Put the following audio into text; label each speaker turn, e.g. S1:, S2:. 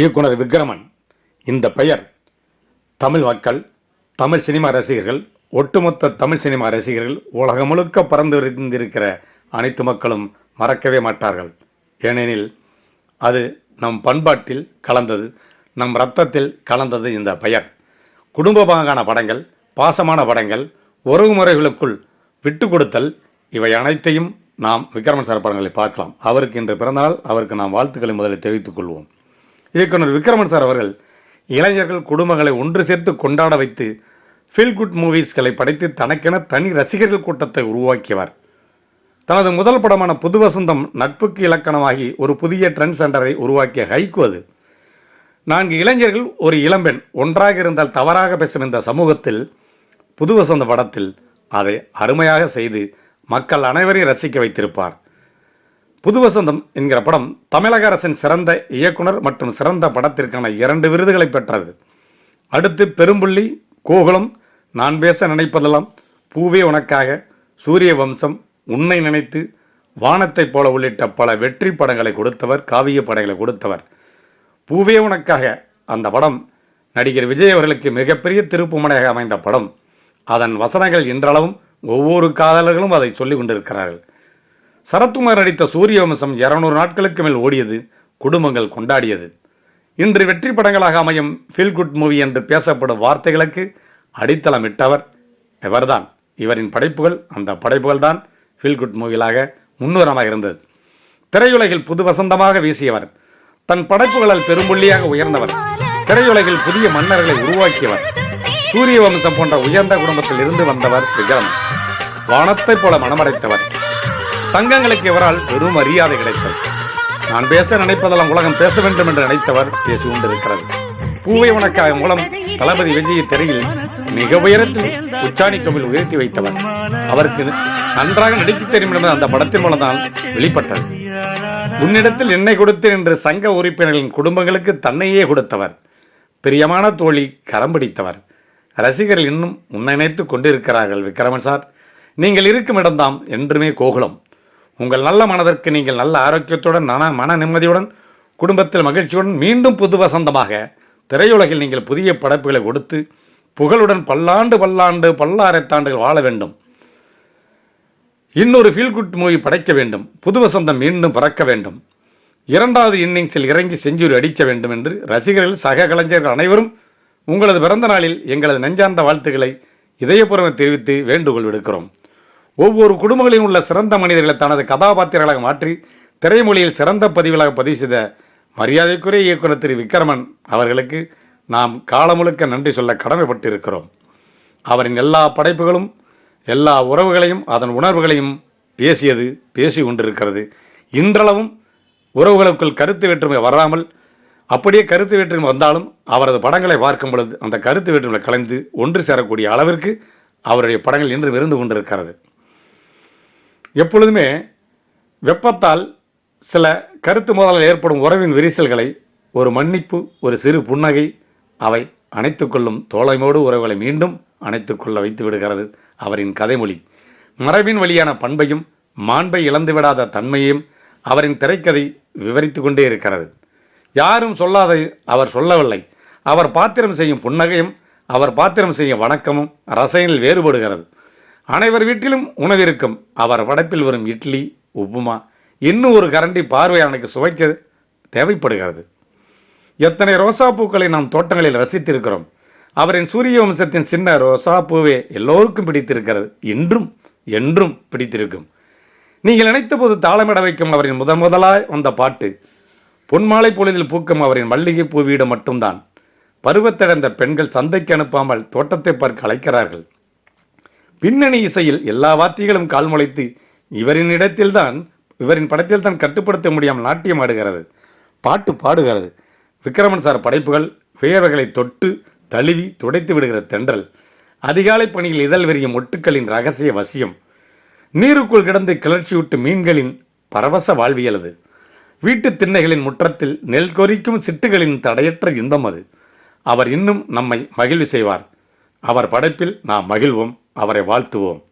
S1: இயக்குனர் விக்ரமன் இந்த பெயர். தமிழ் மக்கள் தமிழ் சினிமா ரசிகர்கள் ஒட்டுமொத்த தமிழ் சினிமா ரசிகர்கள் உலகம் முழுக்க பறந்து விரிந்திருக்கிற அனைத்து மக்களும் மறக்கவே மாட்டார்கள். ஏனெனில் அது நம் பண்பாட்டில் கலந்தது நம் ரத்தத்தில் கலந்தது இந்த பெயர். குடும்பமாகான படங்கள் பாசமான படங்கள் உறவுமுறைகளுக்குள் விட்டு கொடுத்தல் இவை அனைத்தையும் நாம் விக்ரமன் சார் படங்களை பார்க்கலாம். அவருக்கு இன்று பிறந்தநாள் அவருக்கு நாம் வாழ்த்துக்களை முதலில் தெரிவித்துக் கொள்வோம். இயக்குனர் விக்ரமன் சார் அவர்கள் இளைஞர்கள் குடும்பங்களை ஒன்று சேர்த்து கொண்டாட வைத்து ஃபீல் குட் மூவிஸ்களை படைத்து தனக்கென தனி ரசிகர்கள் கூட்டத்தை உருவாக்கியவர். தனது முதல் படமான புது வசந்தம் நட்புக்கு இலக்கணமாகி ஒரு புதிய ட்ரெண்ட் சென்டரை உருவாக்கிய ஹைகோ அது. நான்கு இளைஞர்கள் ஒரு இளம்பெண் ஒன்றாக இருந்தால் தவறாக பேசும் இந்த சமூகத்தில் புது வசந்த படத்தில் அதை அருமையாக செய்து மக்கள் அனைவரையும் ரசிக்க வைத்திருப்பார். புது வசந்தம் என்கிற படம் தமிழக அரசின் சிறந்த இயக்குனர் மற்றும் சிறந்த படத்திற்கான இரண்டு விருதுகளை பெற்றது. அடுத்து பெரும்புள்ளி கோகுலம் நான் பேச நினைப்பதெல்லாம் பூவே உனக்காக சூரிய வம்சம் உன்னை நினைத்து வானத்தைப் போல உள்ளிட்ட பல வெற்றி படங்களை கொடுத்தவர் காவிய படங்களை கொடுத்தவர். பூவே உனக்காக அந்த படம் நடிகர் விஜய் அவர்களுக்கு மிகப்பெரிய திருப்புமனையாக அமைந்த படம். அதன் வசனங்கள் இன்றளவும் ஒவ்வொரு காதலர்களும் அதை சொல்லிக் கொண்டிருக்கிறார்கள். சரத்குமார் நடித்த சூரிய வம்சம் இருநூறு நாட்களுக்கு மேல் ஓடியது குடும்பங்கள் கொண்டாடியது. இன்று வெற்றி படங்களாக அமையும் ஃபீல் குட் மூவி என்று பேசப்படும் வார்த்தைகளுக்கு அடித்தளமிட்டவர் இவர்தான் இவரின் படைப்புகள் அந்த படைப்புகள் தான் ஃபீல் குட் மூவிலாக முன்னுரமாக இருந்தது. திரையுலகில் புது வசந்தமாக வீசியவர். தன் படைப்புகளால் பெரும்புள்ளியாக உயர்ந்தவர். திரையுலகில் புதிய மன்னர்களை உருவாக்கியவர். சூரிய வம்சம் போன்ற உயர்ந்த குடும்பத்தில் இருந்து வந்தவர் விக்ரம். வானத்தைப் போல மனமடைத்தவர். சங்கங்களுக்கு இவரால் பெரும் மரியாதை கிடைத்தது. நான் பேச நினைப்பதெல்லாம் உலகம் பேச வேண்டும் என்று நினைத்தவர் பேசி கொண்டிருக்கிறது. பூவை உனக்காக மூலம் தளபதி விஜய் திரையில் மிக உயரத்தில் உச்சாணி கம்பில் உயர்த்தி வைத்தவர். அவருக்கு நன்றாக நடிக்க தெரியும் என்பது அந்த படத்தின் மூலம்தான் வெளிப்பட்டது. உன்னிடத்தில் என்னை கொடுத்தேன் என்று சங்க உறுப்பினர்களின் குடும்பங்களுக்கு தன்னையே கொடுத்தவர். பிரியமான தோழி கரம் பிடித்தவர். ரசிகர்கள் இன்னும் உன்னை கொண்டிருக்கிறார்கள் விக்ரமன் சார். நீங்கள் இருக்கும் இடம்தான் என்றுமே கோகுலம். உங்கள் நல்ல மனதிற்கு நீங்கள் நல்ல ஆரோக்கியத்துடன் மன மன நிம்மதியுடன் குடும்பத்தில் மகிழ்ச்சியுடன் மீண்டும் புது வசந்தமாக திரையுலகில் நீங்கள் புதிய படைப்புகளை கொடுத்து புகழுடன் பல்லாண்டு பல்லாண்டு பல்லாயிரத்தாண்டுகள் வாழ வேண்டும். இன்னொரு ஃபீல் குட் மூவி படைக்க வேண்டும். புது வசந்தம் மீண்டும் பிறக்க வேண்டும். இரண்டாவது இன்னிங்ஸில் இறங்கி செஞ்சுரி அடிக்க வேண்டும் என்று ரசிகர்கள் சக கலைஞர்கள் அனைவரும் உங்களது பிறந்த நாளில் எங்களது நெஞ்சார்ந்த வாழ்த்துக்களை இதயபூர்வம் தெரிவித்து வேண்டுகோள் விடுக்கிறோம். ஒவ்வொரு குடும்பங்களிலும் உள்ள சிறந்த மனிதர்களை தனது கதாபாத்திரங்களாக மாற்றி திரைமொழியில் சிறந்த பதிவுகளாக பதிவு செய்த மரியாதைக்குரிய இயக்குனர் திரு விக்ரமன் அவர்களுக்கு நாம் காலம் முழுக்க நன்றி சொல்ல கடமைப்பட்டிருக்கிறோம். அவரின் எல்லா படைப்புகளும் எல்லா உறவுகளையும் அதன் உணர்வுகளையும் பேசியது பேசி கொண்டிருக்கிறது. இன்றளவும் உறவுகளுக்குள் கருத்து வேற்றுமை வராமல் அப்படியே கருத்து வேற்றுமை வந்தாலும் அவரது படங்களை பார்க்கும் பொழுது அந்த கருத்து வேற்றுமை கலைந்து ஒன்று சேரக்கூடிய அளவிற்கு அவருடைய படங்கள் இன்றும் இருந்து கொண்டிருக்கிறது. எப்பொழுதுமே வெப்பத்தால் சில கருத்து மோதலில் ஏற்படும் உறவின் விரிசல்களை ஒரு மன்னிப்பு ஒரு சிறு புன்னகை அவை அணைத்துக்கொள்ளும் தோழமையோடு உறவுகளை மீண்டும் அணைத்துக்கொள்ள வைத்து விடுகிறது அவரின் கதைமொழி. மரபின் வழியான பண்பையும் மாண்பை இழந்துவிடாத தன்மையையும் அவரின் திரைக்கதை விவரித்து கொண்டே இருக்கிறது. யாரும் சொல்லாதை அவர் சொல்லவில்லை. அவர் பாத்திரம் செய்யும் புன்னகையும் அவர் பாத்திரம் செய்யும் வணக்கமும் ரசனையில் வேறுபடுகிறது. அனைவர் வீட்டிலும் உணவிருக்கும். அவர் படைப்பில் வரும் இட்லி உப்புமா இன்னும் ஒரு கரண்டி பார்வையானுக்கு சுவைக்க தேவைப்படுகிறது. எத்தனை ரோசா பூக்களை நாம் தோட்டங்களில் ரசித்திருக்கிறோம். அவரின் சூரிய வம்சத்தின் சின்ன ரோசா பூவே எல்லோருக்கும் பிடித்திருக்கிறது. இன்றும் என்றும் பிடித்திருக்கும். நீங்கள் நினைத்தபோது தாளமிட வைக்கும் அவரின் முதன் முதலாய் வந்த பாட்டு பொன்மாலை பொழுதில் பூக்கும் அவரின் மல்லிகை பூ வீடு மட்டும்தான். பருவத்தடைந்த பெண்கள் சந்தைக்கு அனுப்பாமல் தோட்டத்தை பார்க்க அழைக்கிறார்கள். பின்னணி இசையில் எல்லா வாத்தியங்களும் கால் முளைத்து இவரின் இடத்தில்தான் இவரின் படத்தில் தான் கட்டுப்படுத்த முடியாமல் நாட்டியம் ஆடுகிறது பாட்டு பாடுகிறது. விக்ரமன் சார் படைப்புகள் வியர்வைகளை தொட்டு தழுவி துடைத்து விடுகிற தென்றல். அதிகாலை பணியில் இதழ் விரியும் ஒட்டுக்களின் ரகசிய வசியம். நீருக்குள் கிடந்து கிளர்ச்சியுட்டு மீன்களின் பரவச வாழ்வியல் அது வீட்டுத் திண்ணைகளின் முற்றத்தில் நெல் கொறிக்கும் சிட்டுகளின் தடையற்ற இன்பம் அது. அவர் இன்னும் நம்மை மகிழ்வு செய்வார். அவர் படைப்பில் நாம் மகிழ்வோம். அவரை வாழ்த்துவோம்.